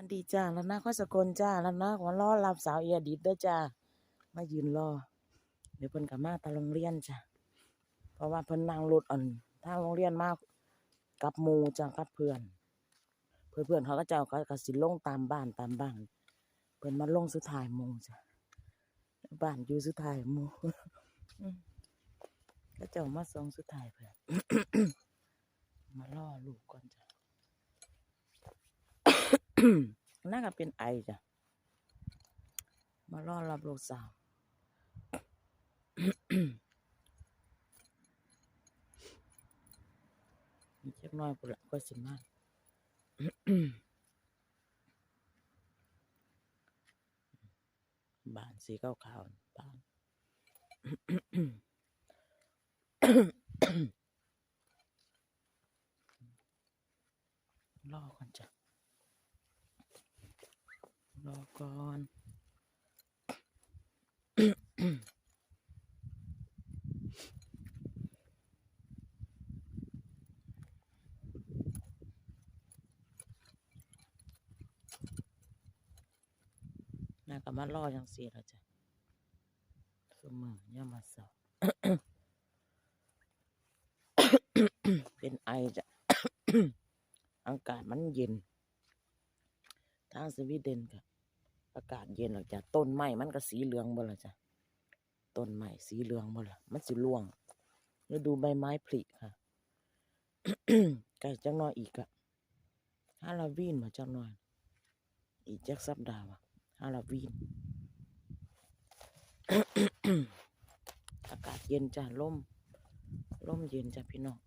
วันดีจ้าแล้วนะข้อสกลจ้าแล้วนะขอรอรับสาวเอียดิดด้อจ้ามายืนรอ เดี๋ยวเพิ่นกลับมาตาโรงเรียนจ้ะเพราะว่าเพิ่นนั่งรถอ่อนทางโรงเรียนมากกับหมูจ้ะกับเพื่อน เพื่อนเพื่อนเขาก็เจ้าก็ก็สินลงตามบ้านตามบ้านเพิ่นมาลงสุดท้ายหมูจ้ะบ้านอยู่สุดท้ายหมูก็จ้ามาส่งสุดท้ายเพื่อนมาล่อลูกก่อนจ้ะ น่าจะเป็นไอจ้ะ มาล่อรับลูกสาว มีเช็กน้อยปุ่นละก็สิมากบานสีขาวขาวบานรอก่อนจ้ะ รอก่อนน่าก็มารอจังสี่แล้วจ้ะสมอย่ามาเศร้าเป็นไอจ้ะอากาศมันเย็น ทางสวีเดนก็ อากาศเย็นหรอกจ้ะต้นไม้มันก็สีเหลืองบ่ละจ้ะต้นไม้สีเหลืองบ่ละมันสิร่วงฤดูใบไม้ผลิค่ะใกล้จังน้อยอีกอะฮาโลวีนมาจังน้อย อีกจักสัปดาห์วะฮาโลวีนอากาศเย็นจ้ะลมลมเย็นจ้ะพี่น้อง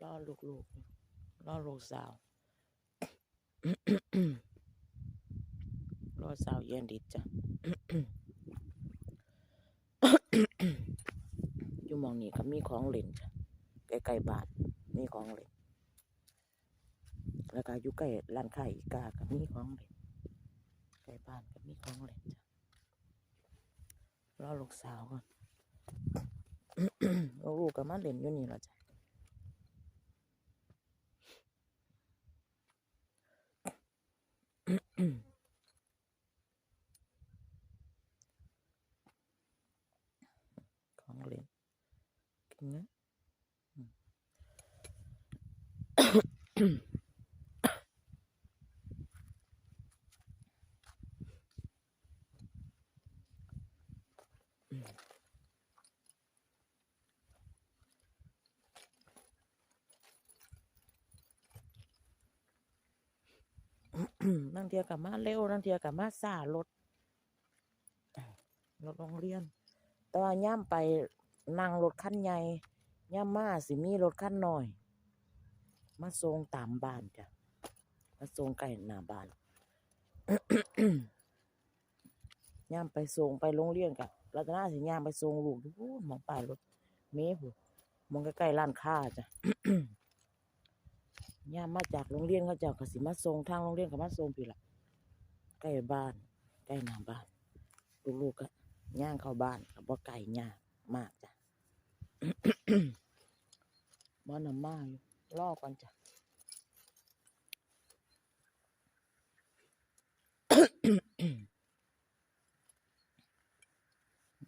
รอลูกๆอยู่อลูกสาว รอสาวเย็นดิจ้ะอยู่มองนี้ก็มีของเล่นจ้ะใกล้ๆบ้านมีของเล่นแล้วก็อยู่ใกล้ร้านขายอีกาก็มีของเล่นใกล้บ้านก็มีของเล่นจ้ะรอลูกสาวก่อนลูกก็มาเล่นอยู่นี่แล้วจ้ะ ของเล่นกินเงี้ยอืม นั่งเทียกับมาเร็วนั่งเทียกับมาซ่ารถรถโรงเรียน แต่ว่าย่ำไปนั่งรถคันใหญ่ย่ำมาสิมีรถคันหน้อย มาส่งตามบ้านจ้ะมาส่งใกล้หน้าบ้านย่ำไปส่งไปโรงเรียนกับ รัตนาสิย่ำไปส่งลูกดูมองป้ายรถเมย์มองใกล้ๆร้านค้าจ้ะย่ามมาจากโรงเรียนเขาเจ้ากสิมาส่งทางโรงเรียนก็มาส่งพี่ละใกล้บ้านใกล้หน้าบ้าน ลูกๆก็ย่างเข้าบ้านก็บ่ไกลย่างมากจ้ะบ่นำมาอยู่รอก่อนจ้ะ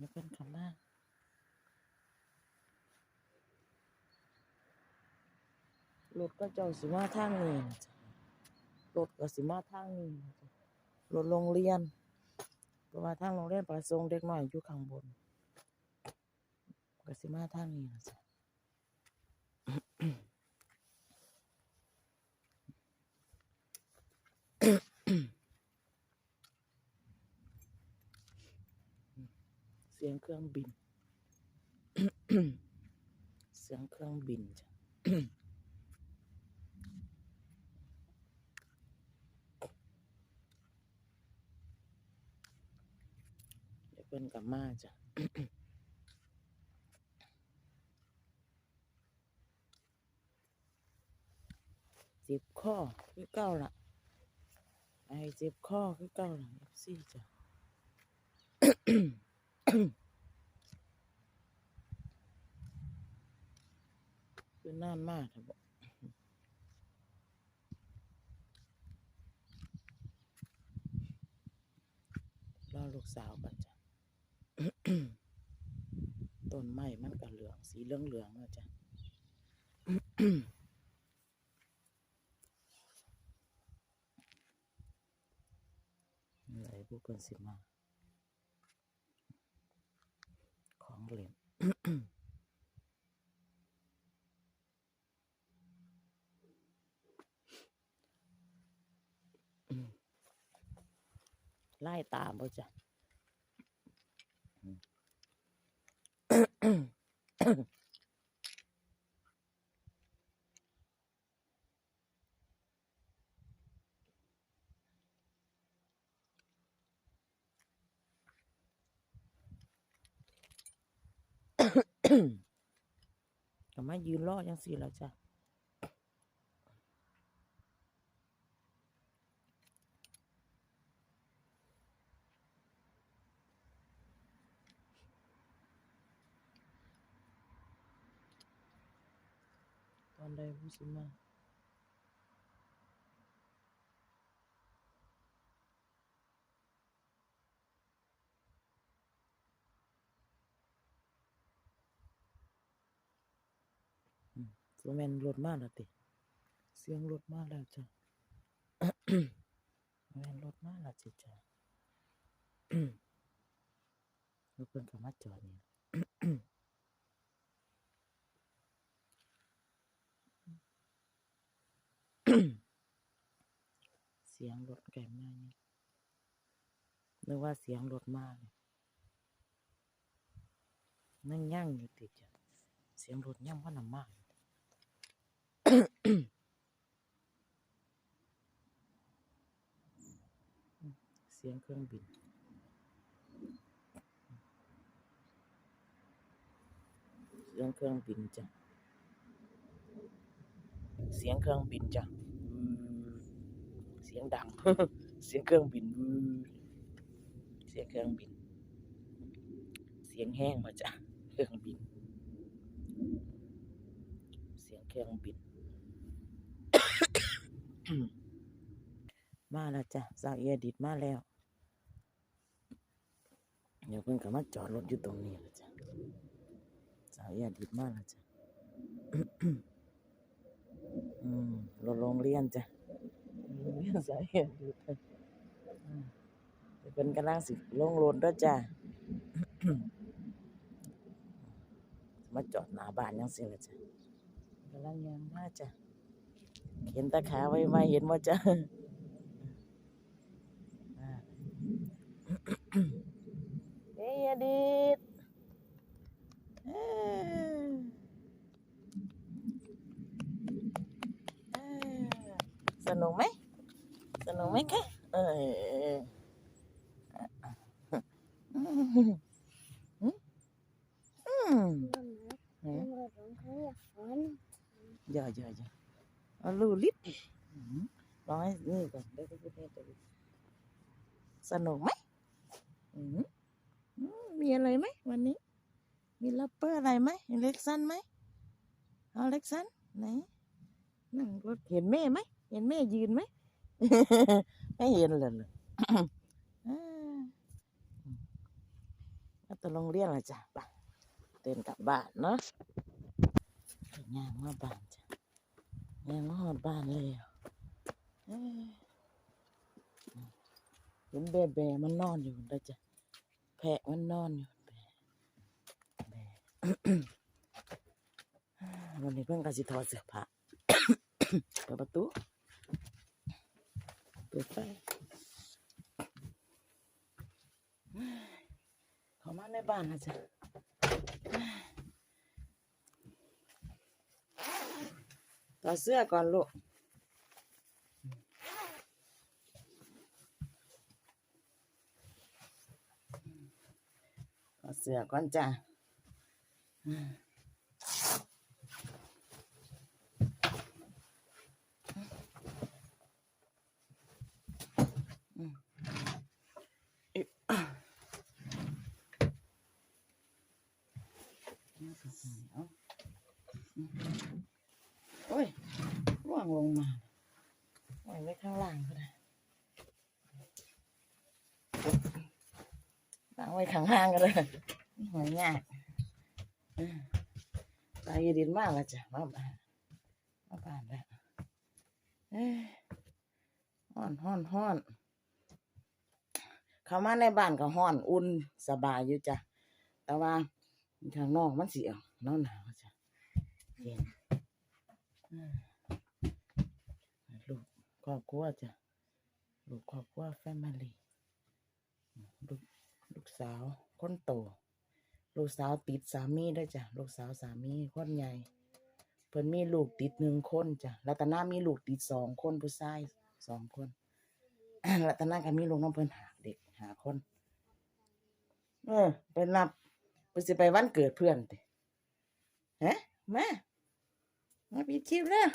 นี่เป็นคำมาลดก็เจ้าสิมาทางนี้ลดก็สิมาทางนี้ลดโรงเรียนเพราะว่าทางโรงเรียนประสงค์เด็กน้อยอยู่ข้างบน ก็สิมาทางนี้นะจ๊ะ เสียงเครื่องบิน เสียงเครื่องบินจ้ะเดี๋ยวเพิ่นกลับมาจ้ะสิบข้อคือเก้าละไอ้สิบข้อคือเก้าละสี่จ้ะ เป็นน่านมากครับรอลูกสาวกันจ้ะต้นไม้มันก็เหลือง สีเหลืองเหลืองนะจ้ะไหนพวกกันสิมา ของเล่นไล่ตามบ่จ้ะ ก็มายืนรอจังสี่แล้วจ้ะตอนใดผู้สิมา สแมนรถมากแล้วติ เสียงรถมากแล้วจ้ะแมนรถมากแล้วจิจ้ะรถเพิ่นก็มาจอดนี่เสียงรถแก่มากนี่นึกว่าเสียงรถมากเลยนั่งย่างอยู่ติดจ้ะเสียงรถย่างว่าน้ำมาก เสียงเครื่องบิน เสียงเครื่องบินจ้ะ เสียงเครื่องบินจ้ะ เสียงดัง เสียงเครื่องบิน เสียงเครื่องบิน เสียงแห้งมาจ้ะ เครื่องบิน เสียงเครื่องบิน มาแล้วจ้ะสาวเอียดิดมาแล้ว เดี๋ยวเพิ่นก็มาจอดรถอยู่ตรงนี้แล้วจ้ะสาวเอียดิดมาแล้วจ้ะอืมรถโรงเรียนจ้ะโรงเรียนสาวเอียดิดอืมเดี๋ยวเพิ่นกำลังสิลงรถแล้วจ้ะมาจอดหน้าบ้านยังสิละจ้ะกำลังยังมาจ้ะ เห็นตาขาไว้ไหมเห็นว่าจ้ะอ่าเฮ้ยอดีตเอ้ยเอ้ยสนุกไหมสนุกไหมคะเอออืมอืมอืมอย่าอย่าอย่า ลูลิดอืมลองให้นี่ก่อนเดี๋ยวจะพูดให้ดูสนุกไหมมีอะไรไหมวันนี้ มีลัปเปอร์อะไรไหมเล็กซันไหมเอาเล็กซันไหนนั่งรถเห็นแม่ไหมเห็นแม่ยืนไหมไม่เห็นเลยเลยอ่าแล้วตวโรงเรียนละจ้ะไปเดินกลับบ้านเนาะย่างมาบ้านจ้ะ ย่างมาหอดบ้านเลยเอ้ยเห็นแบแบมันนอนอยู่แล้จ้ะแพะมันนอนอยู่แบแบวันนี้เพิ่งกสิถอเสื้อผ้าเปิดประตูเปิดไฟเขามาในบ้านนะจ๊ะ อดเสื้อก่อนลูกถอดเสื้อก่อนจ้าอืมโอ้ยร่วงลงมาปล่อยไว้ข้างล่างก็ได้ไว้ข้างล่างกันเลยหอยยากตายดินมากล้วจ้ะมาบ้านมาบ้านแล้วเอ้ยฮ้อนฮ้อนฮ้อนเข้ามาในบ้านก็ฮ้อนอุ่นสบายอยู่จ้ะแต่ว่าข้างนอกมันเสียวหนาวหนาวจ้ะเย็นอืมลูก ครอบครัวจ้ะลูกครอบครัวแฟมิลี่ลูกลูกสาวคนโต ลูกสาวติดสามีด้วยจ้ะลูกสาวสามีคนใหญ่เพิ่นมีลูกติดหนึ่งคนจ้ะรัตนามีลูกติดสองคนผู้ชายสองคนรัตนาก็มีลูกน้องเพิ่นหาเด็กหาคน เออไปนับไปสิไปวันเกิดเพื่อนติฮะมามาปิดคลิปแล้ว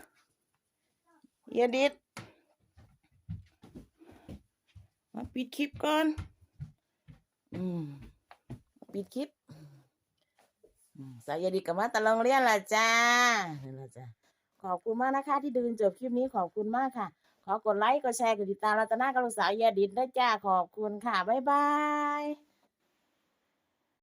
อย่าดิด มาปิดคลิปก่อน อืมปิดคลิปสายอยดีกับมาตะลองเรียนละจ้านั่ละจ้าขอบคุณมากนะคะ ที่ดูจนจบคลิปนี้ขอบคุณมากค่ะ ขอกดไลค์กดแชร์กดติดตามรัตนากับลูกสาวยาดิดด้จ้าขอบคุณค่ะ บ๊ายบาย